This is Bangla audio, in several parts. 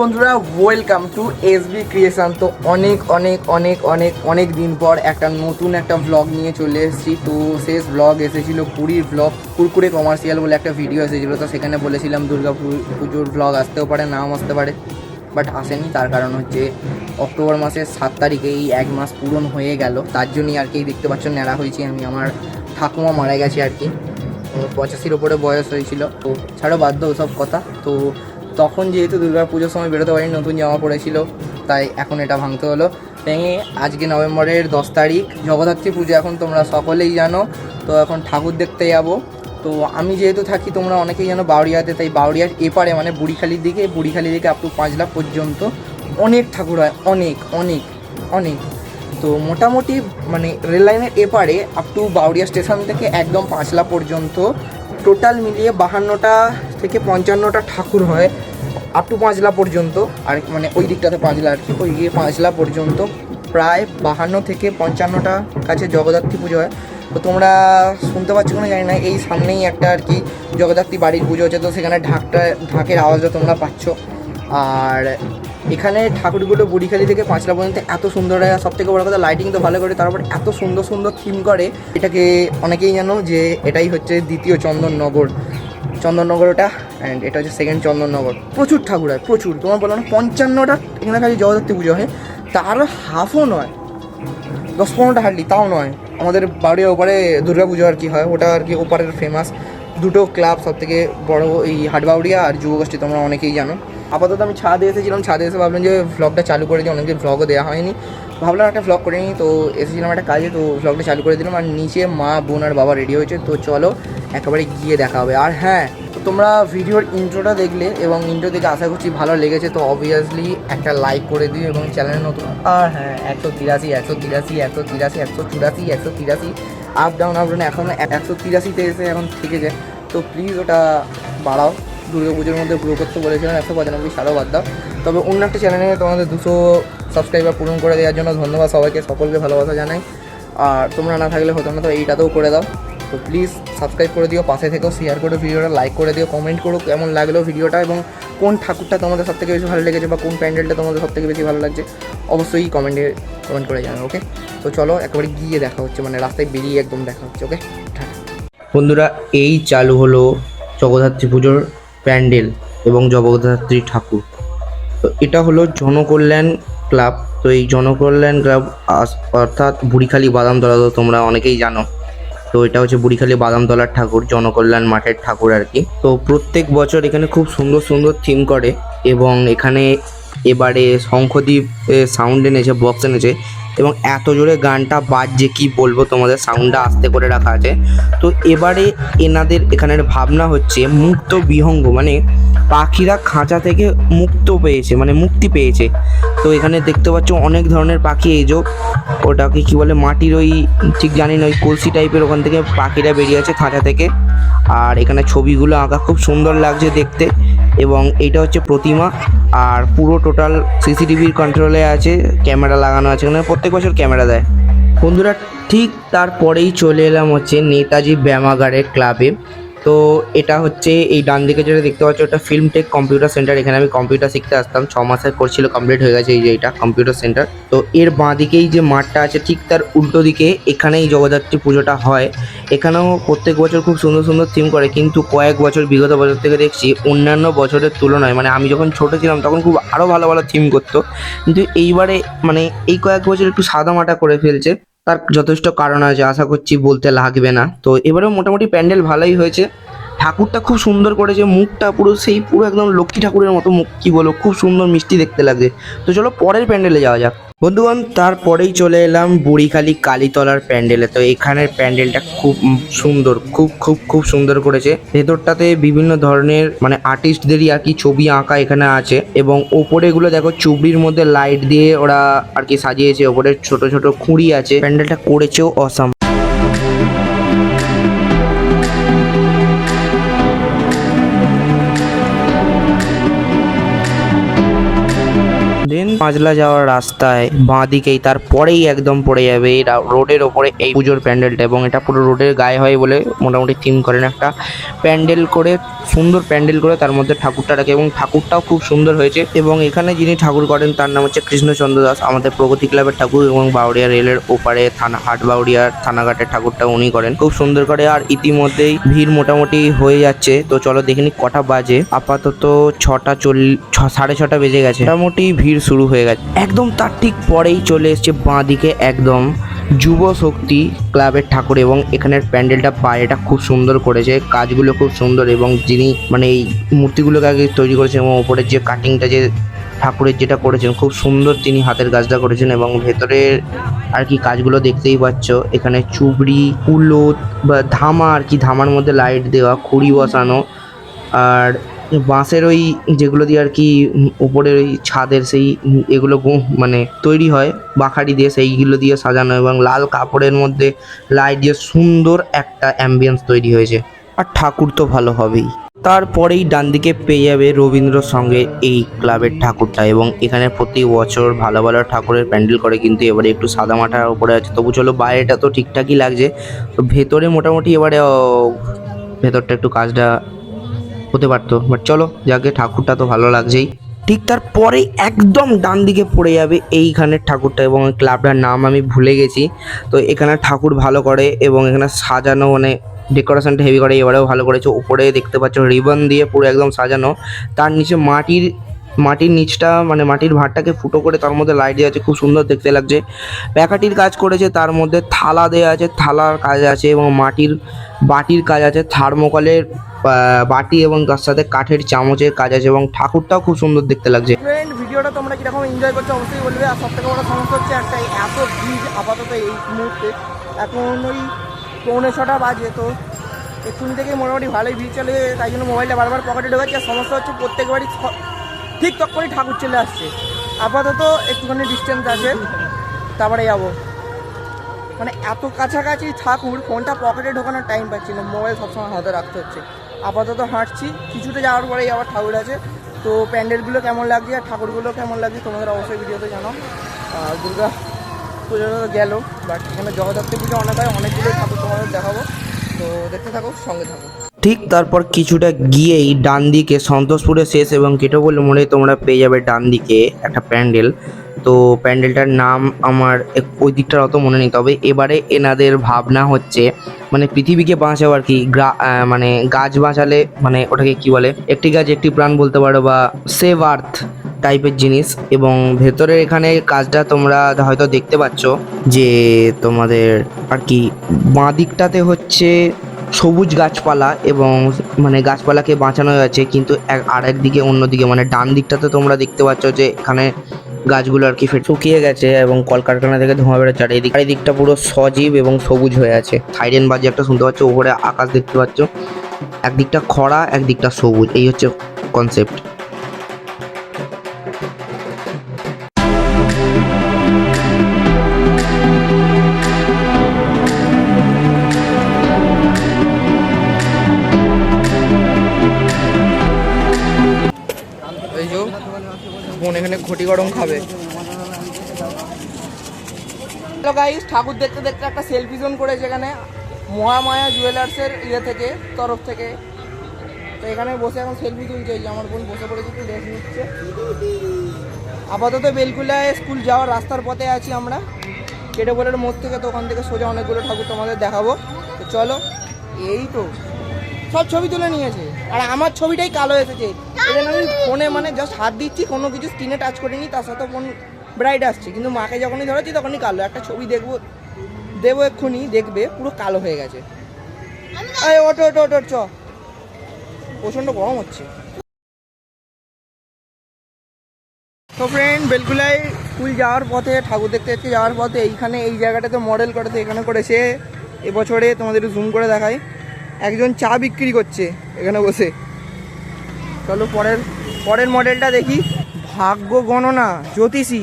বন্ধুরা welcome to S B creation তো অনেক অনেক অনেক অনেক অনেক দিন পর একটা নতুন একটা ব্লগ নিয়ে চলে এসেছি। তো শেষ ব্লগ এসেছিল পুরীর ব্লগ কুরকুরে কমার্শিয়াল বলে একটা ভিডিও এসেছিল। তো সেখানে বলেছিলাম, দুর্গা পুজোর ব্লগ আসতেও পারে, নাও আসতে পারে। বাট আসেনি, তার কারণ হচ্ছে অক্টোবর মাসের সাত তারিখে এই এক মাস পূরণ হয়ে গেল। তার জন্যই আর কি দেখতে পাচ্ছ, ন্যাড়া হয়েছি আমি। আমার ঠাকুমা মারা গেছে আর কি। পঁচাশির ওপরে বয়স হয়েছিল। তো ছাড়ো বাধ্য ওসব কথা। তো তখন যেহেতু দুর্গা পুজোর সময় বেরোতে পারিনি, নতুন জামা পড়েছিল, তাই এখন এটা ভাঙতে হলো। ভেঙে আজকে নভেম্বরের দশ তারিখ, জগদ্ধাত্রী পুজো এখন তোমরা সকলেই জানো, তো এখন ঠাকুর দেখতে যাব। তো আমি যেহেতু থাকি, তোমরা অনেকেই জানো বাউরিয়াতে তাই বাউরিয়ার এপারে মানে বুড়িখালির দিকে বুড়িখালি দিকে আপ টু পাঁচলা পর্যন্ত অনেক ঠাকুর হয়, অনেক অনেক অনেক। তো মোটামুটি মানে রেল লাইনের এপারে আপ টু বাউরিয়া স্টেশন থেকে একদম পাঁচলা পর্যন্ত টোটাল মিলিয়ে বাহান্নটা থেকে পঞ্চান্নটা ঠাকুর হয়। আপ টু পাঁচলা পর্যন্ত, আর মানে ওই দিকটাতে পাঁচলা আর কি। ওই গিয়ে পাঁচলা পর্যন্ত, প্রায় বাহান্ন থেকে পঞ্চান্নটা কাছে জগদ্ধাত্রী পুজো হয়। তো তোমরা শুনতে পাচ্ছ কোনো জানি না, এই সামনেই একটা আর কি জগদ্ধাত্রী বাড়ির পুজো হচ্ছে। তো সেখানে ঢাকটা, ঢাকের আওয়াজটা তোমরা পাচ্ছ। আর এখানে ঠাকুরগুলো বুড়িখালি থেকে পাঁচলা পর্যন্ত, এত সুন্দর হয়। সব থেকে বড় কথা লাইটিং তো ভালো করে, তারপর এত সুন্দর সুন্দর থিম করে। এটাকে অনেকেই জানো যে এটাই হচ্ছে দ্বিতীয় চন্দননগর। চন্দননগর ওটা অ্যান্ড এটা হচ্ছে সেকেন্ড চন্দননগর। প্রচুর ঠাকুর হয়, প্রচুর। তোমার বলো না, পঞ্চান্নটা, এখানে খালি জগদ্ধাত্রী পুজো হয়। তার হাফও নয়, দশ পনেরোটা হারলি তাও নয়। আমাদের বাড়ির ওপারে দুর্গা পুজো আর কি হয়, ওটা আর কি ওপারের ফেমাস দুটো ক্লাব সব থেকে বড়ো এই হাটবাউড়িয়া আর যুবগোষ্ঠী তোমরা অনেকেই জানো। আপাতত আমি ছাদে এসেছিলাম, ছাদে এসে ভাবলাম যে ভ্লগটা চালু করে দিই, অনেকদিন ভ্লগও দেওয়া হয়নি। ভাবলাম একটা ভ্লগ করে নিই, তো এসেছিলাম একটা কাজে, তো ভ্লগটা চালু করে দিলাম, আর নিচে মা, বোন আর বাবা রেডি হয়েছে, তো চলো একেবারে গিয়ে দেখা হবে। আর হ্যাঁ তো তোমরা ভিডিওর ইন্ট্রোটা দেখলে এবং ইন্ট্রো দেখে আশা করছি ভালো লেগেছে, তো অবভিয়াসলি একটা লাইক করে দিও এবং চ্যানেলে নতুন। আর হ্যাঁ একশো তিরাশি একশো তিরাশি একশো তিরাশি, একশো চুরাশি, একশো তিরাশি আপ ডাউন আপ ডাউন এখন একশো তিরাশিতে এসে এখন থেকে যায়। তো প্লিজ ওটা বাড়াও। দুর্গা পুজোর মধ্যে গ্রো করতে বলেছিলাম, একশো পঁচানব্বই সারও বাদ দাও। তবে অন্য একটা চ্যানেলে তোমাদের দুশো সাবস্ক্রাইবার পূরণ করে দেওয়ার জন্য ধন্যবাদ সবাইকে, সকলকে ভালোবাসা জানাই। আর তোমরা না থাকলে হতো না, তো এইটাতেও করে দাও। তো প্লিজ সাবস্ক্রাইব করে দিও, পাশে থেকেও শেয়ার করে ভিডিওটা লাইক করে দিও কমেন্ট করো কেমন লাগল ভিডিওটা এবং কোন ঠাকুরটা তোমাদের সবথেকে বেশি ভালো লেগেছে বা কোন প্যান্ডেলটা তোমাদের সবথেকে বেশি ভালো লাগছে, অবশ্যই কমেন্টে কমেন্ট করে জানাও ওকে তো চলো একেবারে গিয়ে দেখা হচ্ছে মানে রাস্তায় বেরিয়ে একদম দেখা হচ্ছে ওকে বন্ধুরা, এই চালু হলো জগদ্ধাত্রী পুজোর প্যান্ডেল এবং জগদ্ধাত্রী ঠাকুর। তো এটা হলো জনকল্যাণ ক্লাব। তো এই জনকল্যাণ ক্লাব অর্থাৎ বুড়িখালি বাদামতলা তো তোমরা অনেকেই জানো। তো এটা হচ্ছে বুড়িখালি বাদামতলার ঠাকুর, জনকল্যাণ মাঠের ঠাকুর আর কি। তো প্রত্যেক বছর এখানে খুব সুন্দর সুন্দর থিম করে এবং এখানে এবারে শঙ্খদ্বীপ সাউন্ড এনেছে বক্স এনেছে এবং এত জোরে গানটা বাজছে, কি বলব তোমাদের? সাউন্ডটা আস্তে করে রাখা আছে। তো এবারে এনাদের এখানের ভাবনা হচ্ছে মুক্ত বিহঙ্গ মানে পাখিরা খাঁচা থেকে মুক্ত পেয়েছে মানে মুক্তি পেয়েছে। তো এখানে দেখতে পাচ্ছ অনেক ধরনের পাখি, এই যে ওটাকে কি বলে, মাটির ওই, ঠিক জানি না, ওই কলসি টাইপের ওখান থেকে পাখিরা বেরিয়ে আছে খাঁচা থেকে। আর এখানে ছবিগুলো আঁকা খুব সুন্দর লাগছে দেখতে। এবং এটা হচ্ছে প্রতিমা আর পুরো টোটাল সিসিটিভির কন্ট্রোলে আছে ক্যামেরা লাগানো আছে এখানে প্রত্যেক বছর ক্যামেরা দেয়। বন্ধুরা, ঠিক তারপরেই চলে এলাম হচ্ছে নেতাজি ব্যামাগারের ক্লাবে তো এটা হচ্ছে এই ডান দিকে যেটা দেখতে পাচ্ছ ওটা ফিল্ম টেক কম্পিউটার সেন্টার এখানে আমি কম্পিউটার শিখতে আসতাম, ছ মাসের কোর্স ছিল কমপ্লিট হয়ে গেছে এই যে এটা কম্পিউটার সেন্টার তো এর বাঁ দিকেই যে মাঠটা আছে, ঠিক তার উল্টো দিকে এখানেই জগদ্ধাত্রী পুজোটা হয়। এখানেও প্রত্যেক বছর খুব সুন্দর সুন্দর থিম করে, কিন্তু কয়েক বছর, বিগত বছর থেকে দেখছি অন্যান্য বছরের তুলনায় মানে আমি যখন ছোট ছিলাম তখন খুব আরও ভালো ভালো থিম করতো। কিন্তু এইবারে মানে এই কয়েক বছর একটু সাদামাটা করে ফেলছে। তার যথেষ্ট কারণ আছে, আশা করছি বলতে লাগবে না। তো এবারেও মোটামুটি প্যান্ডেল ভালোই হয়েছে। ঠাকুরটা খুব সুন্দর করেছে, মুখটা পুরো সেই পুরো একদম লক্ষ্মী ঠাকুরের মতো মুখ, কি বলো খুব সুন্দর মিষ্টি দেখতে লাগছে। তো চলো পরের প্যান্ডেলে যাওয়া যাক। বন্ধুগণ, তারপরেই চলে এলাম বুড়িখালি কালীতলার প্যান্ডেলে। তো এখানের প্যান্ডেলটা খুব সুন্দর, খুব খুব খুব সুন্দর করেছে। ভেতরটাতে বিভিন্ন ধরনের মানে আর্টিস্টদেরই আর কি ছবি আঁকা এখানে আছে এবং ওপরে গুলো দেখো চুবড়ির মধ্যে লাইট দিয়ে ওরা আর কি সাজিয়েছে। ওপরে ছোট ছোট খুঁড়ি আছে। প্যান্ডেলটা করেছেও অসাম পাঁচলা যাওয়ার রাস্তায় বাঁ দিকেই তারপরেই একদম পড়ে যাবে। এই রোডের ওপরে এই পুজোর প্যান্ডেলটা এবং এটা পুরো রোডের গায়ে হয় বলে মোটামুটি থিম করেন একটা প্যান্ডেল করে, সুন্দর প্যান্ডেল করে তার মধ্যে ঠাকুরটা রাখে এবং ঠাকুরটাও খুব সুন্দর হয়েছে। এবং এখানে যিনি ঠাকুর করেন তার নাম হচ্ছে কৃষ্ণচন্দ্র দাস। আমাদের প্রগতি ক্লাবের ঠাকুর এবং বাউরিয়া রেলের ওপারে থানা হাট বাউরিয়ার থানাঘাটের ঠাকুরটা উনি করেন। খুব সুন্দর করে আর ইতিমধ্যেই ভিড় মোটামুটি হয়ে যাচ্ছে। তো চলো দেখিনি কটা বাজে। আপাতত ছটা চল্লিশ সাড়ে ছটা বেজে গেছে। মোটামুটি ভিড় শুরু হয়ে গেছে। একদম তার ঠিক পরেই চলে এসছে বাঁ দিকে একদম যুব শক্তি ক্লাবের ঠাকুর এবং এখানের প্যান্ডেলটা বাইরেটা খুব সুন্দর করেছে, কাজগুলো খুব সুন্দর এবং যিনি মানে এই মূর্তিগুলোকে আগে তৈরি করেছেন এবং ওপরের যে কাটিংটা যে ঠাকুরের যেটা করেছেন, খুব সুন্দর তিনি হাতের কাজটা করেছেন এবং ভেতরের আর কি কাজগুলো দেখতেই পাচ্ছ। এখানে চুবড়ি কুলো বা ধামা আর কি ধামার মধ্যে লাইট দেওয়া, খুঁড়ি বসানো আর বাঁশের ওই যেগুলো দিয়ে আর কি উপরের ওই ছাদের সেই এগুলো মানে তৈরি হয়, বাখারি দিয়ে সেইগুলো দিয়ে সাজানো এবং লাল কাপড়ের মধ্যে লাইট দিয়ে সুন্দর একটা অ্যাম্বিয়েন্স তৈরি হয়েছে। আর ঠাকুর তো ভালো হবেই। তারপরেই ডান দিকে পেয়ে যাবে রবীন্দ্র সঙ্গে এই ক্লাবের ঠাকুরটা এবং এখানে প্রতি বছর ভালো ভালো ঠাকুরের প্যান্ডেল করে, কিন্তু এবারে একটু সাদা মাটার উপরে আছে। তবু চলো, বাইরেটা তো ঠিকঠাকই লাগছে। তো ভেতরে মোটামুটি এবারে ভেতরটা একটু কাজটা হতে পারতো। বাট চলো, যাকে ঠাকুরটা তো ভালো লাগছেই। ঠিক তারপরেই একদম ডান দিকে পড়ে যাবে এইখানের ঠাকুরটা এবং ক্লাবটার নাম আমি ভুলে গেছি। তো এখানে ঠাকুর ভালো করে এবং এখানে সাজানো মানে ডেকোরেশনটা হেভি করে, এবারেও ভালো করেছে। উপরে দেখতে পাচ্ছ রিবন দিয়ে পুরো একদম সাজানো। তার নিচে মাটির মাটির নিচটা মানে মাটির ভাতটাকে ফুটো করে তার মধ্যে লাইট দেওয়া আছে, খুব সুন্দর দেখতে লাগছে। প্যাকাটির কাজ করেছে, তার মধ্যে থালা দেওয়া আছে, থালার কাজ আছে এবং মাটির, বাটির কাজ আছে থার্মোকলের বাটি এবং তার সাথে কাঠের চামচের কাজ আছে এবং ঠাকুরটাও খুব সুন্দর দেখতে লাগছে। ভিডিওটা তোমরা কীরকম এনজয় করছ অবশ্যই বলবে। আর সব থেকে বড় সমস্যা হচ্ছে একটা এত ভিড় আপাতত এই মুহূর্তে। এখন ওই পৌনে ছটা বাজে, তো এক্ষুনি থেকে মোটামুটি ভালোই ভিড় চলে তাই জন্য মোবাইলটা বারবার পকেটে ঢোকাচ্ছে। আর সমস্যা হচ্ছে প্রত্যেকবারই ঠিক করেই ঠাকুর চলে আসছে। আপাতত একটুখানি ডিস্টেন্স আছে, তারপরে যাব। মানে এত কাছাকাছি ঠাকুর ফোনটা পকেটে ঢোকানোর টাইম পাচ্ছি না। মোবাইল সবসময় হাতে রাখতে হচ্ছে। আপাতত হাঁটছি। কিছুটা যাওয়ার পরেই আবার ঠাকুর আছে। তো প্যান্ডেলগুলো কেমন লাগছে আর ঠাকুরগুলো কেমন লাগছে তোমাদের অবশ্যই ভিডিওতে জানাও। আর দুর্গা পুজো তো গেল বাট এখানে জগদ্ধাত্রী পুজো অনেক হয় অনেকগুলো ঠাকুর তোমাদের দেখাবো। তো দেখতে থাকো, সঙ্গে থাকো। ঠিক তারপর কিছুটা গিয়েই ডান দিকে সন্তোষপুরে শেষ এবং কেটো বলে মনে তোমরা পেয়ে যাবে ডান দিকে একটা প্যান্ডেল। তো প্যান্ডেলটার নাম আমার ওই দিকটার অত মনে নেই। তবে এবারে এনাদের ভাবনা হচ্ছে মানে পৃথিবীকে বাঁচাও আর কি মানে গাছ বাঁচালে মানে ওটাকে কি বলে, একটি গাছ একটি প্রাণ বলতে পারো বা সেভ আর্থ টাইপের জিনিস। এবং ভেতরে এখানে কাজটা তোমরা হয়তো দেখতে পাচ্ছ যে তোমাদের আর কি বাঁ দিকটাতে হচ্ছে সবুজ গাছপালা এবং মানে গাছপালাকে বাঁচানো হয়েছে কিন্তু এক আর একদিকে অন্যদিকে মানে ডান দিকটাতে তোমরা দেখতে পাচ্ছ যে এখানে গাছগুলো আর কি ফের শুকিয়ে গেছে এবং কলকারখানা থেকে ধোঁয়া বেরোচ্ছে। আর এদিক দিকটা পুরো সজীব এবং সবুজ হয়ে আছে। সাইরেন বাজে একটা শুনতে পাচ্ছ, ওপরে আকাশ দেখতে পাচ্ছ। একদিকটা খরা, একদিকটা সবুজ। এই হচ্ছে কনসেপ্ট খাবে গাইস ঠাকুর দেখতে দেখতে একটা সেলফি জোন করেছে এখানে। মহামায়া জুয়েলার্সের ইয়ে থেকে, তরফ থেকে। তো এখানে বসে এখন সেলফি তুলছে যে আমার বোন বসে পড়েছে, একটু রেস্ট নিচ্ছে। আপাতত বেলকুলায় স্কুল যাওয়ার রাস্তার পথে আছি আমরা। কেটে বলের মোড় থেকে তো ওখান থেকে সোজা অনেকগুলো ঠাকুর তোমাদের দেখাবো। তো চলো, এই তো। সব ছবি তুলে নিয়েছে। আর আমার ছবিটাই কালো এসেছে। এই আমি ফোনে মানে জাস্ট হাত দিচ্ছি, কোনো কিছু স্ক্রিনে টাচ করিনি তার সাথে ফোন ব্রাইট আসছে। কিন্তু মাকে যখনই ধরেছি, তখনই কালো। একটা ছবি দেখব, দেবো এক্ষুনি, দেখবে, পুরো কালো হয়ে গেছে। আরে ওটো ওটো ওটো চ। প্রচণ্ড গরম হচ্ছে। তো ফ্রেন্ড বেলকুলায় স্কুল যাওয়ার পথে, ঠাকুর দেখতে দেখতে যাওয়ার পথে, এইখানে, এই জায়গাটাতে মডেল করেছে, এখানে করেছে। এবছরে তোমাদের জুম করে দেখাই। একজন চা বিক্রি করছে এখানে বসে। চলো পরের পরের মডেলটা দেখি। ভাগ্য গণনা, জ্যোতিষী।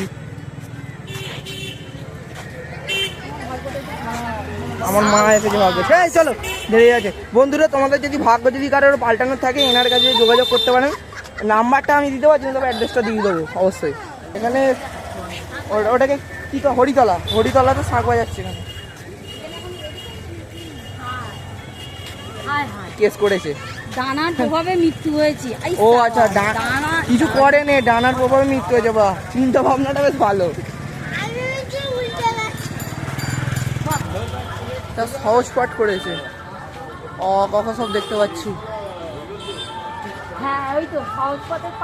আমার মা এসেছে ভাগ্য। হ্যাঁ চলো, দেরি আছে বন্ধুরা, তোমাদের যদি ভাগ্য যদি কারোর পাল্টানোর থাকে, এনার কাছে যোগাযোগ করতে পারেন। নাম্বারটা আমি দিতে পারছি তবে অ্যাড্রেসটা দিয়ে দেবো, অবশ্যই। এখানে ওটাকে কী তো, হরিতলা। হরিতলাতে শাঁখ বাজাচ্ছে এখানে হায় হায় কেস করেছে। ডানার প্রভাবে মৃত্যু হয়েছে। ও আচ্ছা ডানা কিছু করে নে ডানার প্রভাবে মৃত্যু হয়েছে বা চিন্তা ভাবনাটা বেশ ভালো। তা সহজ পাঠ করেছে। অ কখন সব দেখতে পাচ্ছি। হ্যাঁ ওই তো সহজ পাঠের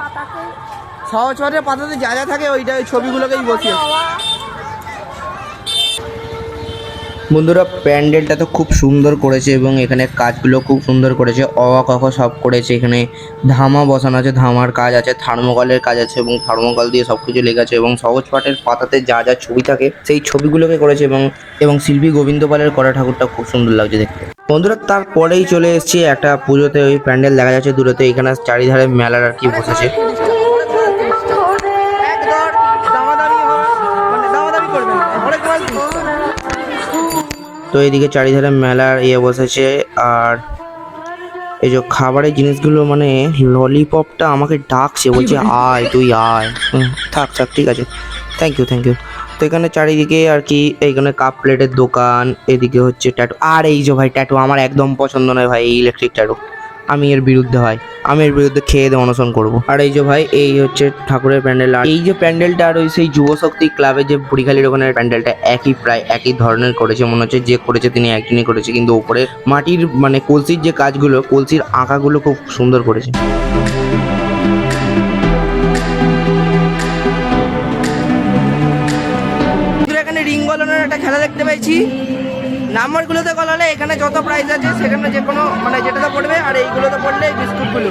পাতাতে যা যা থাকে ওইটা ওই ছবিগুলোকেই বসিয়ে বন্ধুরা প্যান্ডেলটা তো খুব সুন্দর করেছে এবং এখানে কাজগুলো খুব সুন্দর করেছে অ আ, ক খ সব করেছে এখানে ধামা বসানো আছে ধামার কাজ আছে থার্মোকলের কাজ আছে এবং থার্মোকল দিয়ে সব কিছু লেগে আছে এবং সহজ পাঠের পাতাতে যা যা ছবি থাকে সেই ছবিগুলোকে করেছে এবং এবং শিল্পী গোবিন্দ পালের করা ঠাকুরটা খুব সুন্দর লাগছে দেখতে। বন্ধুরা তারপরেই চলে এসেছি একটা পুজোতে ওই প্যান্ডেল দেখা যাচ্ছে দূরেতে এখানে চারিধারে মেলার আর কি বসেছে। তো এদিকে চারিধারে মেলার ইয়ে বসেছে আর এই যে খাবারের জিনিসগুলো মানে ললিপপটা আমাকে ডাকছে বলছে আয় তুই আয়। হুম, থাক থাক ঠিক আছে। থ্যাংক ইউ থ্যাংক ইউ তো এখানে চারিদিকে আর কি এইখানে কাপ প্লেটের দোকান এদিকে হচ্ছে ট্যাটু আর এই যে ভাই ট্যাটু আমার একদম পছন্দ নয় ভাই ইলেকট্রিক ট্যাটু আমি এর বিরুদ্ধে হয়। আমি এর বিরুদ্ধে খেয়ে দিয়ে অনশন করব। আর এই যে ভাই, এই হচ্ছে ঠাকুরের প্যান্ডেল। আর এই যে প্যান্ডেলটা আর ওই সেই যুব শক্তি ক্লাবের যে বুড়িখালির ওখানে প্যান্ডেলটা একই প্রায়, একই ধরনের করেছে। মনে হচ্ছে যে করেছে তিনি একজনই করেছে। কিন্তু ওপরে মাটির মানে কলসির যে কাজগুলো, কলসির আঁকাগুলো খুব সুন্দর করেছে। এখানে একটা খেলা দেখতে পেয়েছি নাম্বারগুলোতে কল হলে এখানে যত প্রাইস আছে সেখানে যে কোনো মানে যেটাতে পড়বে আর এইগুলোতে পড়লে এই বিস্কুটগুলো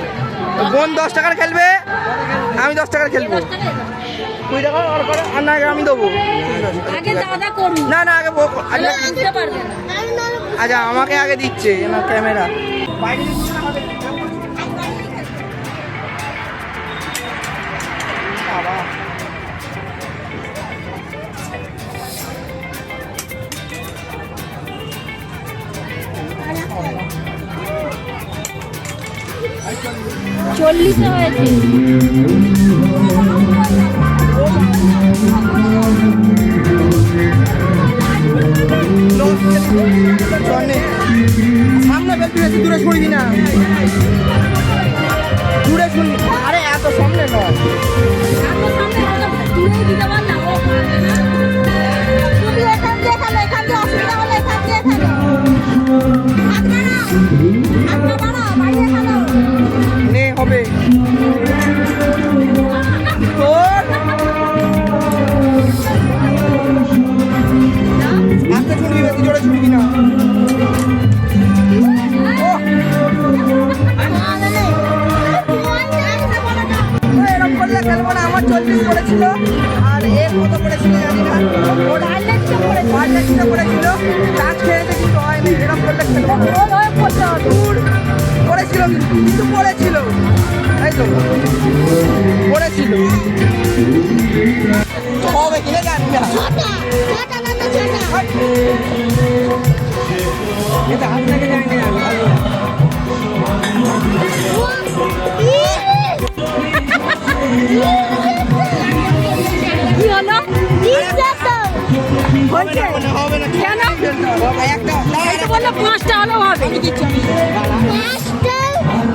তো বোন দশ টাকার খেলবে আমি দশ টাকার খেলব। কুড়ি টাকা আর করে আর না আমি দেবো। না না আগে আচ্ছা আচ্ছা আমাকে আগে দিচ্ছে আমার ক্যামেরা চল্লিশে হয়েছে। সামনে ফেলবি বেশি দূরে সরবি না দূরে শুনবি আরে এত সামনে নয়। এখান দিয়ে এখান দিয়ে অসুবিধা হলে এখান দিয়ে খেলো পাঁচটা হলেও হবে।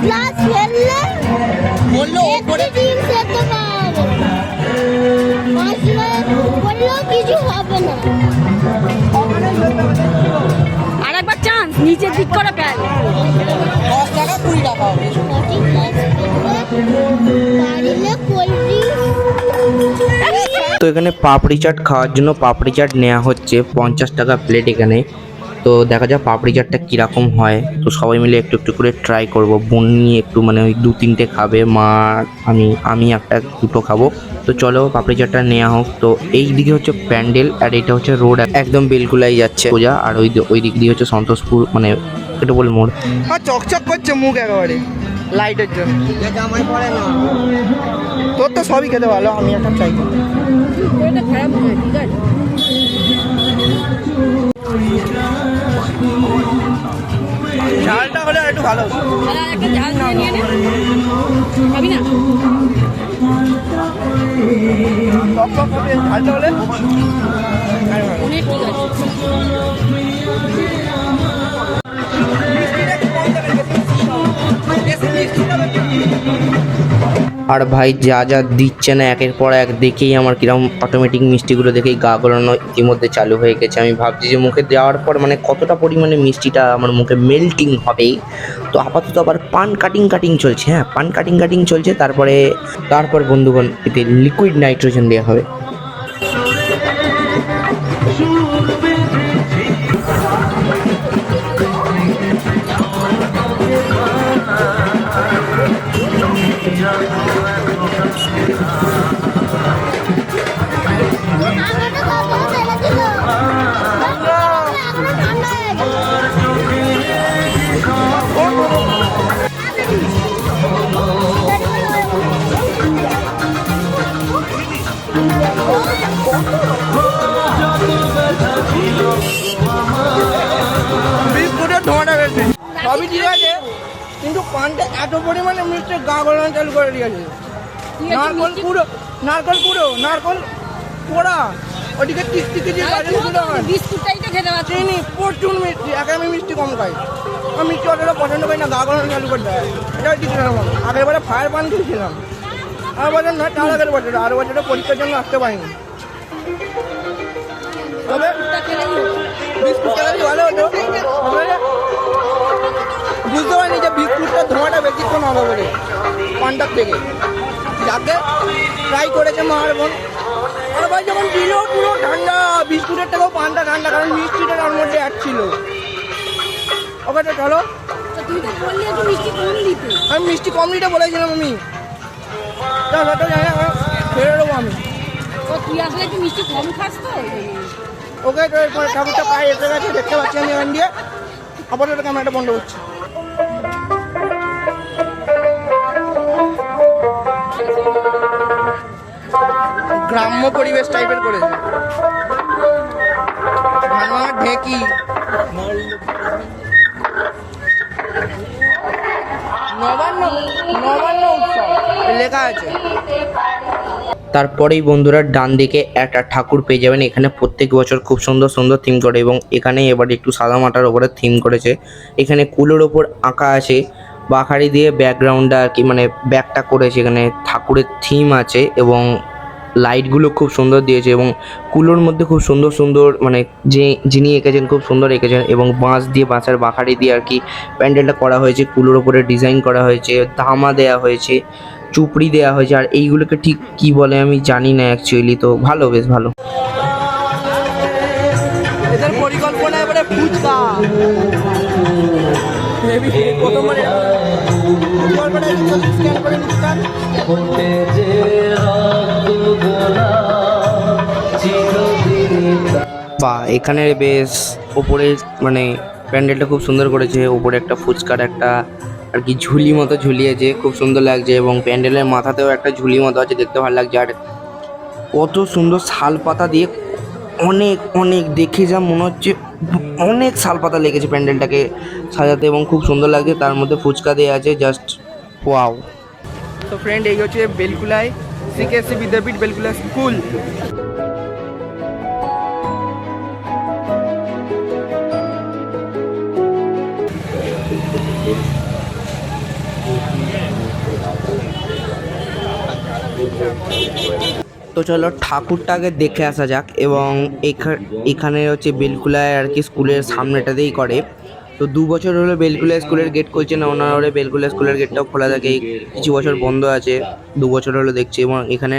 ক্লাস ফেললে বলল একটি ডিম সেদ্ধ পাওয়া যাবে। বললেও কিছু হবে না। আর একবার চান্স নিচের দিক করে ফেল। দশ টাকা কুড়ি টাকা হবে। সঠিক কোল্ড তো এখানে পাপড়ি চাট খাওয়ার জন্য পাপড়ি চাট নেওয়া হচ্ছে। পঞ্চাশ টাকা প্লেট এখানে। তো দেখা যাক পাপড়ি চাটটা কীরকম হয়। তো সবাই মিলে একটু একটু করে ট্রাই করব। বোন নিয়ে একটু মানে ওই দু তিনটে খাবে মা আমি আমি একটা দুটো খাব। তো চলো পাপড়ি চাটটা নেওয়া হোক। তো এই দিকে হচ্ছে প্যান্ডেল আর এটা হচ্ছে রোড একদম বেলকুলাই যাচ্ছে পূজা আর ওই দি- ওই দিক দিয়ে হচ্ছে সন্তোষপুর মানে এটা বল মোড়। আর চকচক করছে মুখ একেবারে লাইটের জন্য। জামাই পড়ে না তোর তো সবই খেতে ভালো আমি এখন চাই ঝালটা হলে একটু ভালো ঝালটা হলে? অনেক ঠিক আছে। আর ভাই যা যা দিচ্ছে না একের পর এক দেখেই আমার কিরম অটোমেটিক মিষ্টিগুলো দেখেই গা গলানো ইতিমধ্যে চালু হয়ে গেছে। আমি ভাবছি যে মুখে দেওয়ার পর মানে কতটা পরিমাণে মিষ্টিটা আমার মুখে মেল্টিং হবে তো আপাতত আবার পান কাটিং কাটিং চলছে হ্যাঁ পান কাটিং কাটিং চলছে, তারপরে, তারপর বন্ধুগণ এতে লিকুইড নাইট্রোজেন দেওয়া হবে। দিয়েছে তুই নারকল পুরো নারকল পুরো নারকল পোড়া। ওদিকে টিকটিকি দিয়ে তাহলে গাড়ি তুই ছিল তো বিস্কুটটাই তো খেতে পারছিস চিনি প্রচুর মিষ্টি একে আমি মিষ্টি কম খাই। আমি মিষ্টি অতটা পছন্দ করি না গা চালু করে দেয় এটা ঠিক না আগের বারে ফায়ার পান খেয়েছিলাম। আর বছর নয় তার আগের বছর। আর বছরটা পরীক্ষার জন্য আসতে পারিনি। তবে বিস্কুটটা। ভালো হতো? বুঝতে পারিনি যে বিস্কুটটা ধোঁয়াটা বেশিক্ষণ হবে বলে। পানটার থেকে যাকে ট্রাই করেছে মা আর বোন। আর ভাই যখন দিল পুরো ঠান্ডা বিস্কুটের থেকেও পানটা ঠান্ডা কারণ মিষ্টিটা তার মধ্যে অ্যাড ছিল। ওকে তো চলো। আমি মিষ্টি কম দিতে বলেছিলাম আমি। তো জানি না, ফেরে দেবো আমি। তুই আসলে একটু মিষ্টি কম খাস তো? ওকে তো এরপর ঠাকুরটা পায়ে এসে গেছে দেখতে পাচ্ছি আমি এখান দিয়ে। আপাতত ক্যামেরাটা বন্ধ করছি। গ্রাম্য পরিবেশ টাইপের করেছে। ঢেকি। তারপরেই বন্ধুরা ডান দিকে একটা ঠাকুর পেয়ে যাবেন। এখানে প্রত্যেক বছর খুব সুন্দর সুন্দর থিম করে এবং এখানে এবার একটু সাদা মাটার ওপরে থিম করেছে। এখানে কুলোর ওপর আঁকা আছে বাখারি দিয়ে ব্যাকগ্রাউন্ডটা আর কি মানে ব্যাকটা করেছে। এখানে ঠাকুরের থিম আছে এবং লাইটগুলো খুব সুন্দর দিয়েছে এবং কুলোর মধ্যে খুব সুন্দর সুন্দর মানে যে যিনি এঁকেছেন খুব সুন্দর এঁকেছেন এবং বাঁশ দিয়ে বাঁশের বাখারি দিয়ে আর কি প্যান্ডেলটা করা হয়েছে। কুলোর ওপরে ডিজাইন করা হয়েছে ধামা দেওয়া হয়েছে চুপড়ি দেওয়া হয়েছে। আর এইগুলোকে ঠিক কি বলে আমি জানি না অ্যাকচুয়ালি তো ভালো বেশ ভালো। পরিকল্পনা এবারে ফুচকা। Maybe প্রথমবারে পরিকল্পনা স্ক্যান করে বা এখানে বেশ ওপরে মানে প্যান্ডেলটা খুব সুন্দর করেছে। ওপরে একটা ফুচকার একটা আর কি ঝুলি মতো ঝুলিয়েছে খুব সুন্দর লাগছে এবং প্যান্ডেলের মাথাতেও একটা ঝুলি মতো আছে, দেখতে ভালো লাগছে। আর কত সুন্দর শাল পাতা দিয়ে অনেক অনেক দেখে যা মনে হচ্ছে অনেক শাল পাতা লেগেছে প্যান্ডেলটাকে সাজাতে এবং খুব সুন্দর লাগছে। তার মধ্যে ফুচকা দেওয়া আছে জাস্ট ওয়াও তো ফ্রেন্ড এই হচ্ছে বেলকুলায়। সিকেএসসি বিদ্যাপীঠ বেলকুলা স্কুল। তো চলো ঠাকুরটাকে দেখে আসা যাক এবং এখা- এখানে হচ্ছে বেলকুলায় আর কি স্কুলের সামনেটাতেই করে। তো দু বছর হলো বেলকুলা স্কুলের গেট খুলছে না, ওনারা বেলকুলা স্কুলের গেটটাও খোলা থাকে। কিছু বছর বন্ধ আছে, দু বছর হলো দেখছি এবং এখানে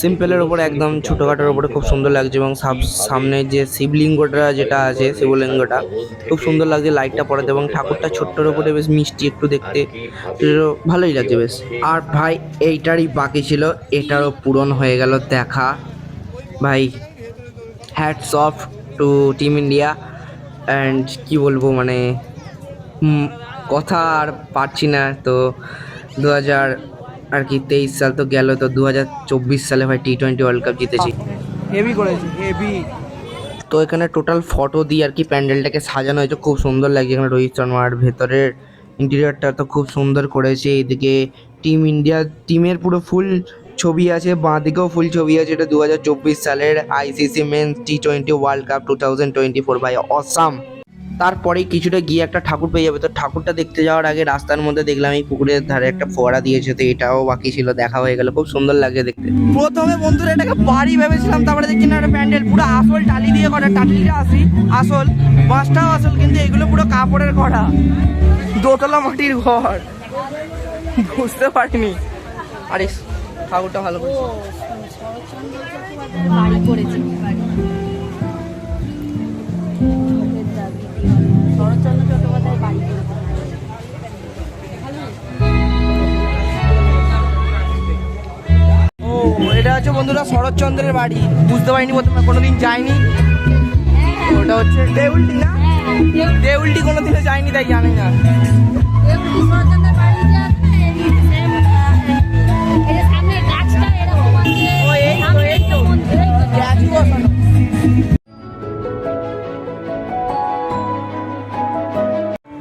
সিম্পলের ওপরে একদম ছোটোখাটোর ওপরে খুব সুন্দর লাগছে এবং সামনে যে শিবলিঙ্গটা যেটা আছে, শিবলিঙ্গটা, খুব সুন্দর লাগছে লাইটটা পড়াতে এবং ঠাকুরটা ছোট্টর ওপরে বেশ মিষ্টি একটু দেখতে। ভালোই লাগছে বেশ। আর ভাই, এইটারই বাকি ছিল, এটারও পূরণ হয়ে গেল দেখা। ভাই hats off to team India and কি বলব মানে কথা আর পারছি না। তো দু হাজার আর কি তেইশ সাল তো গেল তো দু হাজার চব্বিশ সালে ভাই টি টোয়েন্টি ওয়ার্ল্ড কাপ জিতেছি। হেভি করেছে হেভি তো এখানে টোটাল ফটো দিয়ে আর কি প্যান্ডেলটাকে সাজানো হয়েছে খুব সুন্দর লাগছে এখানে রোহিত শর্মার ভেতরের ইন্টেরিয়রটা তো খুব সুন্দর করেছে। এদিকে টিম ইন্ডিয়া টিমের পুরো ফুল ছবি আছে বাঁ দিকেও ফুল ছবি আছে, এটা দু হাজার চব্বিশ সালের ICC men's T twenty world cup two thousand twenty four by awesome তারপরে কিছুটা গিয়ে একটা ঠাকুর পেয়ে যাবে, তো ঠাকুরটা দেখতে যাওয়ার আগে রাস্তার মধ্যে দেখলাম এই পুকুরের ধারে একটা ফোয়ারা দিয়েছে, তো এটাও বাকি ছিল, দেখা হয়ে গেল, খুব সুন্দর লাগে দেখতে। প্রথমে বন্ধুরা এটাকে বাড়ি ভেবেছিলাম, তারপরে দেখি না একটা প্যান্ডেল, পুরো আসল টালি দিয়ে করা, টালিটা আসি, আসল বাঁশটাও আসল, কিন্তু এগুলো পুরো কাপড়ের করা, দোতলা মাটির ঘর। বুঝতে পারিনি। আরে ঠাকুরটা ভালো করেছে। বাড়ি করেছে। শরৎচন্দ্র চট্টোপাধ্যায় বাড়ি করেছে। ও এটা হচ্ছে বন্ধুরা শরৎচন্দ্রের বাড়ি। বুঝতে পারিনি প্রথমে কোনোদিন যাইনি। ওটা হচ্ছে দেউলটি না? দেউলটি। কোনোদিনও যাইনি তাই জানি না।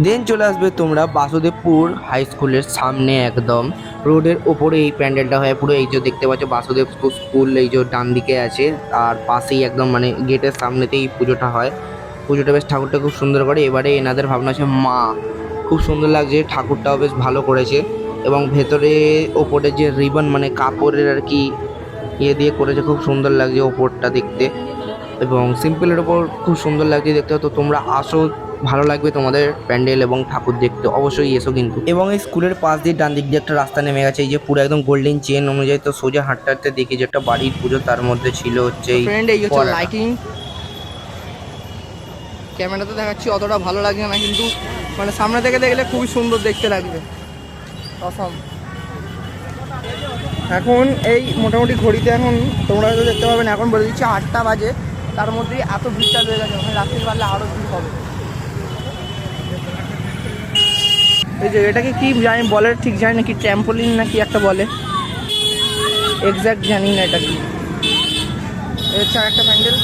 দেন চলে আসবে তোমরা বাসুদেবপুর হাই স্কুলের সামনে একদম। রোডের ওপরে এই প্যান্ডেলটা হয় পুরো এই যে দেখতে পাচ্ছ বাসুদেবপুর স্কুল এই যে ডান দিকে আছে আর পাশেই একদম মানে গেটের সামনেতেই পুজোটা হয়। পুজোটা বেশ ঠাকুরটা খুব সুন্দর করে, এবারে এনাদের ভাবনা আছে মা। খুব সুন্দর লাগছে, ঠাকুরটাও বেশ ভালো করেছে। এবং ভেতরে, ওপরে যে রিবন মানে কাপড়ের আর কি ইয়ে দিয়ে করেছে খুব সুন্দর লাগছে ওপরটা দেখতে। এবং সিম্পলের ওপর খুব সুন্দর লাগছে দেখতে তো তোমরা আসো ভালো লাগবে তোমাদের প্যান্ডেল এবং ঠাকুর দেখতে। অবশ্যই এসো কিন্তু। এবং এই স্কুলের পাশ দিয়ে ডান দিক দিয়ে একটা রাস্তা নেমে গেছে এই যে পুরো একদম গোল্ডেন চেন অনুযায়ী তো সোজা হাঁটতে হাঁটতে দেখি যে একটা বাড়ির পুজো তার মধ্যে ছিল হচ্ছে। লাইটিং ক্যামেরাতে দেখাচ্ছি অতটা ভালো লাগছে না কিন্তু মানে সামনে থেকে দেখলে খুবই সুন্দর দেখতে লাগবে। অসম এখন এই মোটামুটি ঘড়িতে এখন তোমরা হয়তো দেখতে পাবেন এখন বলে দিচ্ছি আটটা বাজে। তার মধ্যেই এত ভিড়টা হয়ে গেছে, ওখানে রাত্রির বাড়লে আরও ভিড় হবে। এই যে এটাকে কি জানি বলে, ঠিক জানি না, কি ট্র্যাম্পোলিন না কি একটা বলে। এক্স্যাক্ট জানি না এটা কি এছাড়া একটা প্যান্ডেল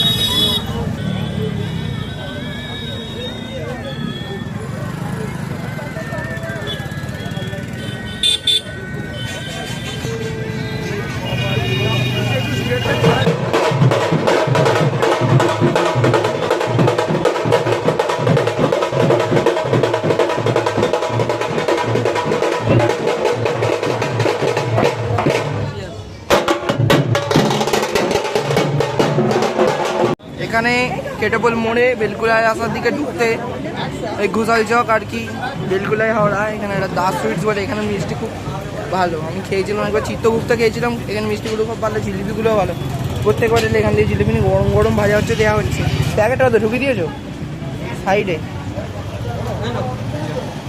এখানে কেটেবল মোড়ে বেলকুলায় আসার দিকে ঢুকতে ওই ঘোষাল চক আর কি বেলকুলায় হাওড়া এখানে একটা দাস সুইটস বলে, এখানে মিষ্টি খুব ভালো। আমি খেয়েছিলাম একবার চিত্তগুপ্ত খেয়েছিলাম এখানে মিষ্টিগুলো খুব ভালো জিলিপিগুলোও ভালো। প্রত্যেকবার এলে এখান দিয়ে জিলিপি গরম গরম ভাজা হচ্ছে দেওয়া হচ্ছে। প্যাকেটটা তো ঢুকিয়ে দিয়েছ? সাইডে।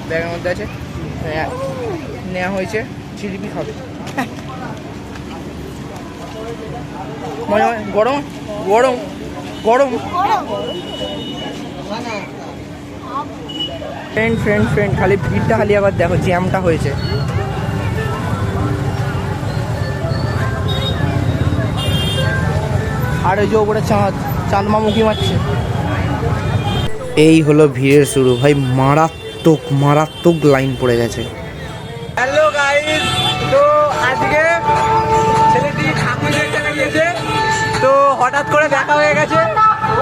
ব্যাগের মধ্যে আছে। হ্যাঁ, নেওয়া হয়েছে জিলিপি খাবে। মনে হয়? গরম? গরম? গরম? ফ্রেন্ড ফ্রেন্ড ফ্রেন্ড খালি ভিড়টা খালি আবার দেখো জ্যামটা হয়েছে। আর ওই যে ওপরে চাঁদ চাঁদ মামুকি মারছে। এই হলো ভিড়ের শুরু। ভাই মারাত্মক মারাত্মক লাইন পড়ে গেছে। হ্যালো গাইস তো আজকে ছেলেটি ঠাকুর দেখতে গিয়েছে তো হঠাৎ করে দেখা হয়ে গেছে।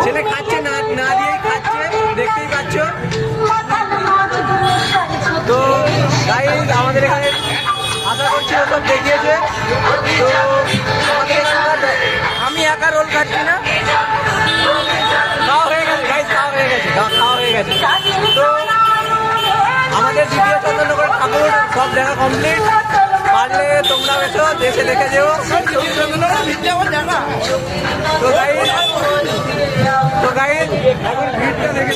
ছেলে খাচ্ছে না না দিয়েই খাচ্ছে। দেখতেই পাচ্ছ। তো গাইস আমাদের এখানে আশা করছি সব দেখিয়েছে। তো একা রোল খাচ্ছি না হয়ে গেছে খাওয়া হয়ে গেছে খাওয়া হয়ে গেছে। তো আমাদের দ্বিতীয় চন্দ্রনগর ঠাকুর সব দেখা কমপ্লিট পারলে তোমরা এসো দেশে দেখে যেও। দেখা তো গাই তো গাই এখন ভিড়টা দেখে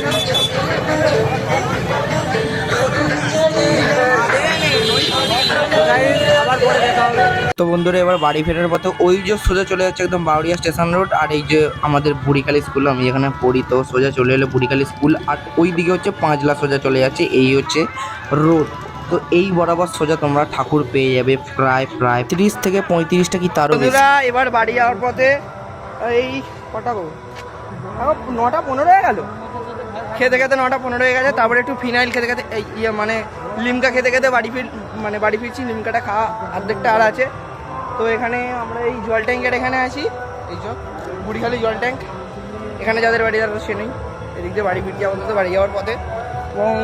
তো বন্ধুরা, এবার বাড়ি ফেরার পথে ওই যে সোজা চলে যাচ্ছে একদম বাউরিয়া স্টেশন রোড, আর এই যে আমাদের বুড়িখালি স্কুল, আমি যেখানে পড়ি, তো সোজা চলে এলো বুড়িখালি স্কুল, আর ওই দিকে হচ্ছে পাঁচলা সোজা চলে যাচ্ছে, এই হচ্ছে রোড। তো এই বরাবর সোজা তোমরা ঠাকুর পেয়ে যাবে, প্রায় প্রায় তিরিশ থেকে পঁয়ত্রিশটা কি তারও এবার বাড়ি যাওয়ার পথে এই কটা নটা পনেরো হয়ে গেল। খেতে খেতে নটা পনেরো হয়ে গেছে, তারপরে একটু ফিনাইল খেতে খেতে এই ইয়ে মানে লিমকা খেতে খেতে বাড়ি ফির মানে বাড়ি ফিরছি, লিমকাটা খাওয়া অর্ধেকটা আর আছে। তো এখানে আমরা এই জল ট্যাঙ্কের এখানে আছি, এই যে বুড়িখালি জল ট্যাঙ্ক। এখানে যাদের বাড়ি তারা সে নেই এদিক দিয়ে বাড়ি ফিরছি আপাতত, বাড়ি যাওয়ার পথে। এবং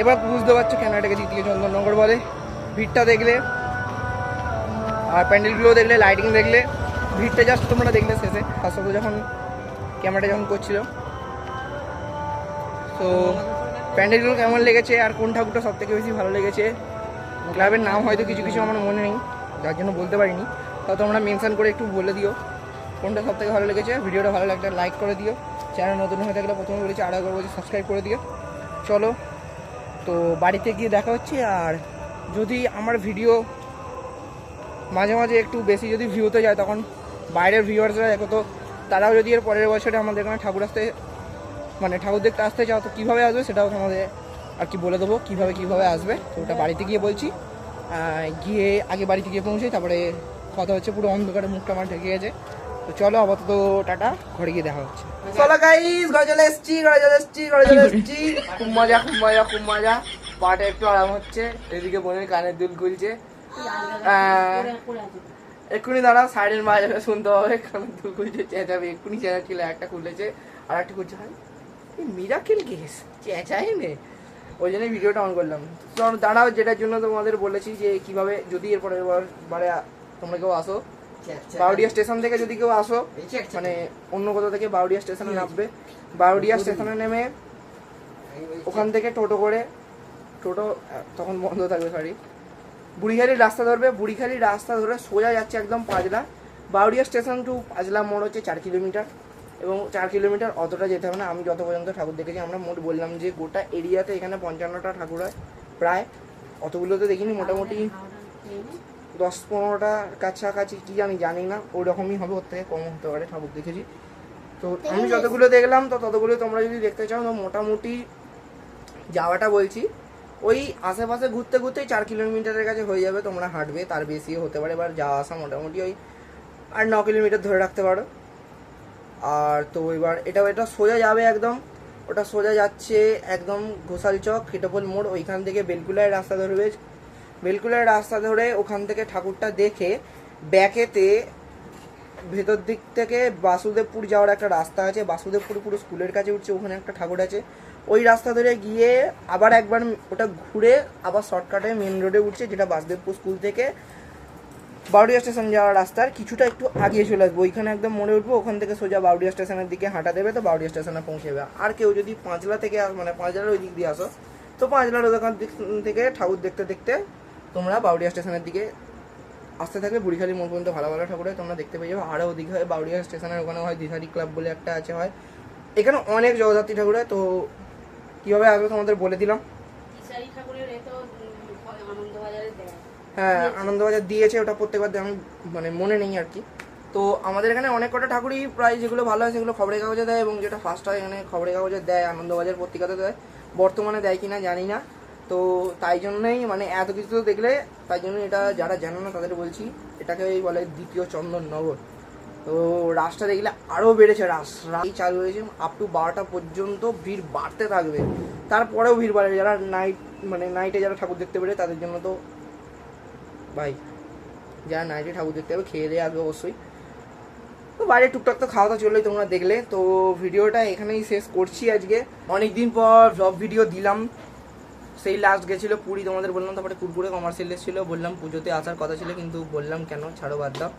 এবার বুঝতে পারছ কেন এটাকে দ্বিতীয় চন্দননগর বলে। ভিড়টা দেখলে, আর প্যান্ডেলগুলো দেখলে লাইটিং দেখলে, ভিড়টা জাস্ট তোমরা দেখলে শেষে। আসলে যখন ক্যামেরাটা যখন করছিল তো প্যান্ডেলগুলো কেমন লেগেছে আর কোন ঠাকুরটা সব থেকে বেশি ভালো লেগেছে? ক্লাবের নাম হয়তো কিছু কিছু আমার মনে নেই, যার জন্য বলতে পারিনি। তা তোমরা মেনশন করে একটু বলে দিও, কোনটা সব থেকে ভালো লেগেছে। ভিডিওটা ভালো লাগলে লাইক করে দিও। চ্যানেল নতুন হয়ে থাকলে প্রথমে বলেছি আরও একবার সাবস্ক্রাইব করে দিও। চলো, তো বাড়িতে গিয়ে দেখা হচ্ছে আর যদি আমার ভিডিও মাঝে মাঝে একটু বেশি যদি ভিউতে যায়, তখন বাইরের ভিউয়ার্সরা দেখো তো, তারাও যদি এর পরের বছরে আমাদের এখানে ঠাকুর আসতে মানে ঠাকুর দেখতে আসতে চাও তো কীভাবে আসবে সেটাও তোমাদের আর কি বলে দেবো, কীভাবে কীভাবে আসবে। তো ওটা বাড়িতে গিয়ে বলছি। গিয়ে আগে বাড়িতে গিয়ে পৌঁছে তারপরে কথা হচ্ছে, পুরো অন্ধকারে মুখটা আমার ঢেকে গেছে। তো চলো আপাতত টাটা, ঘরে গিয়ে দেখা হচ্ছে। চলো গাইস ঘরে চলে এসছি, ঘরে এসছি ঘরে এসছি। খুব মজা খুব মজা খুব মজা। পাটা একটু আরাম হচ্ছে, এদিকে বোনের কানের দুল খুলছে। এক্ষুনি দাঁড়াও সাইডের মাঝে শুনতে হবে। কারণ দুল খুলছে, চেঁচাবে, এক্ষুনি চেঁচাচ্ছিল, একটা খুলেছে আর একটা খুলছে। ভাই মিরাকেল কেস চেঁচাই নে ওই জন্যই ভিডিওটা অন করলাম। দাঁড়াও যেটার জন্য তোমাদের বলেছি যে কীভাবে যদি এরপরে বারে তোমরা কেউ আসো বাউডিয়া স্টেশন থেকে যদি কেউ আসো মানে অন্য কোথাও থেকে বাউডিয়া স্টেশনে নামবে বাউডিয়া স্টেশনে নেমে ওখান থেকে টোটো করে টোটো তখন বন্ধ থাকবে সরি বুড়িখালির রাস্তা ধরবে বুড়িখালির রাস্তা ধরে সোজা যাচ্ছে একদম পাজলা বাউরিয়া স্টেশন টু পাজলা মোড় হচ্ছে চার কিলোমিটার। এবং চার কিলোমিটার অতটা যেতে হবে না। আমি যত পর্যন্ত ঠাকুর দেখেছি আমরা মোট বললাম যে গোটা এরিয়াতে এখানে পঞ্চান্নটা ঠাকুর হয় প্রায়। অতগুলো তো দেখিনি মোটামুটি দশ পনেরোটা কাছাকাছি কি আমি জানি না। ওই রকমই হবে ওর থেকে কম হতে পারে ঠাকুর দেখেছি। তো আমি যতগুলো দেখলাম তো ততগুলো তোমরা যদি দেখতে চাও তো মোটামুটি যাওয়াটা বলছি। ওই আশেপাশে ঘুরতে ঘুরতেই চার কিলোমিটারের কাছে হয়ে যাবে তোমরা হাঁটবে তার বেশি হতে পারে এবার যাওয়া আসা মোটামুটি ওই আর ন কিলোমিটার ধরে রাখতে পারো। আর তো এবার এটা এটা সোজা যাবে একদম। ওটা সোজা যাচ্ছে একদম ঘোষাল চক খেটোপল মোড়, ওইখান থেকে বেলকুলায় রাস্তা ধরবে। বেলকুলায় রাস্তা ধরে ওখান থেকে ঠাকুরটা দেখে ব্যাকেতে ভেতর দিক থেকে বাসুদেবপুর যাওয়ার একটা রাস্তা আছে। বাসুদেবপুর পুরো স্কুলের কাছে উঠছে, ওখানে একটা ঠাকুর আছে। ওই রাস্তা ধরে গিয়ে আবার একবার ওটা ঘুরে আবার শর্টকাটে মেন রোডে উঠছে, যেটা বাসুদেবপুর স্কুল থেকে। বাউডিয়া স্টেশন যাওয়ার রাস্তার কিছুটা একটু আগিয়ে চলে আসব। ওইখানে একদম মোড়ে উঠবো, ওখান থেকে সোজা বাউডিয়া স্টেশনের দিকে হাঁটা দেবে তো বাউডিয়া স্টেশনে পৌঁছে যাবে আর কেউ যদি পাঁচলা থেকে মানে পাঁচলার ওই দিক দিয়ে আসো, তো পাঁচলার ওখান দিক থেকে ঠাকুর দেখতে দেখতে তোমরা বাউডিয়া স্টেশনের দিকে আসতে থাকবে। বুড়িখালি মোড় পর্যন্ত ভালো ভালো ঠাকুরে তোমরা দেখতে পেয়ে যাবে। আরও ওদিকে হয় বাউডিয়া স্টেশনের, ওখানে হয় দিশারি ক্লাব বলে একটা আছে, হয়। এখানে অনেক জগদ্ধাত্রী ঠাকুর তো কীভাবে আসবে তোমাদের বলে দিলাম। ঠাকুরের হ্যাঁ আনন্দবাজার দিয়েছে, ওটা প্রত্যেকবার আমি মানে মনে নেই আর কি। তো আমাদের এখানে অনেক কটা ঠাকুরই প্রায় যেগুলো ভালো হয় সেগুলো খবরের কাগজে দেয় এবং যেটা ফার্স্ট হয় এখানে খবরের কাগজে দেয়, আনন্দবাজার পত্রিকাতে দেয়, বর্তমানে দেয় কিনা জানি না। তো তাই জন্যই মানে এত কিছু তো দেখলে, তাই জন্য এটা যারা জানে না তাদের বলছি, এটাকে বলে দ্বিতীয় চন্দননগর তো রাসটা দেখলে আরও বেড়েছে, রাস রাস চালু হয়েছে আপ টু বারোটা পর্যন্ত ভিড় বাড়তে থাকবে। তারপরেও ভিড় বাড়ে, যারা নাইট মানে নাইটে যারা ঠাকুর দেখতে পেরে তাদের জন্য তো ভাই, যারা নাইটে ঠাকুর দেখতে হবে খেয়ে দিয়ে আসবে অবশ্যই। তো বাইরে টুকটাক তো খাওয়া দাওয়া চললেই তোমরা দেখলে। তো ভিডিওটা এখানেই শেষ করছি আজকে। অনেক দিন পর ব্লগ ভিডিও দিলাম। সেই লাস্ট গেছিল পুরী, তোমাদের বললাম, তারপরে কুরকুরে কমার্শিয়াল ছিল বললাম পুজোতে আসার কথা ছিল, কিন্তু বললাম কেন? ছাড়ো বাদ দাও।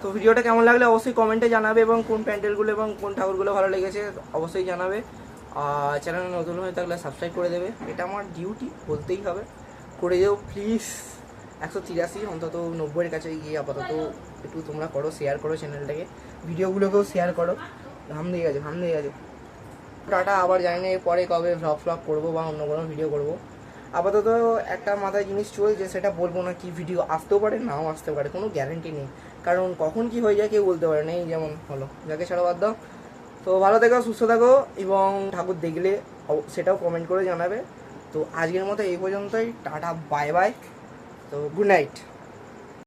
তো ভিডিওটা কেমন লাগলে অবশ্যই কমেন্টে জানাবে এবং কোন প্যান্ডেলগুলো এবং কোন ঠাকুরগুলো ভালো লেগেছে অবশ্যই জানাবে। আর চ্যানেল নতুন হয়ে থাকলে সাবস্ক্রাইব করে দেবে। এটা আমার ডিউটি বলতেই হবে। করে যেও প্লিজ একশো তিরাশি, অন্তত নব্বইয়ের কাছে গিয়ে আপাতত একটু তোমরা করো শেয়ার করো চ্যানেলটাকে ভিডিওগুলোকেও শেয়ার করো। ঘাম দিয়ে গেছে, ঘাম দিয়ে গেছে। টাটা, আবার জানি না পরে কবে ভ্লগ ফ্লগ করব বা অন্য কোনো ভিডিও করব। আপাতত একটা মাথায় জিনিস চলছে, সেটা বলব না কি ভিডিও আসতেও পারে, নাও আসতে পারে, কোনো গ্যারেন্টি নেই। কারণ কখন কি হয়ে যায় কেউ বলতে পারে না, এই যেমন হলো। যাকে ছাড়া বাদ দাও। তো ভালো থেকো, সুস্থ থাকো, এবং ঠাকুর দেখলে সেটাও কমেন্ট করে জানাবে। তো আজকের মতো এই পর্যন্তই, টাটা বাই বাই তো গুড নাইট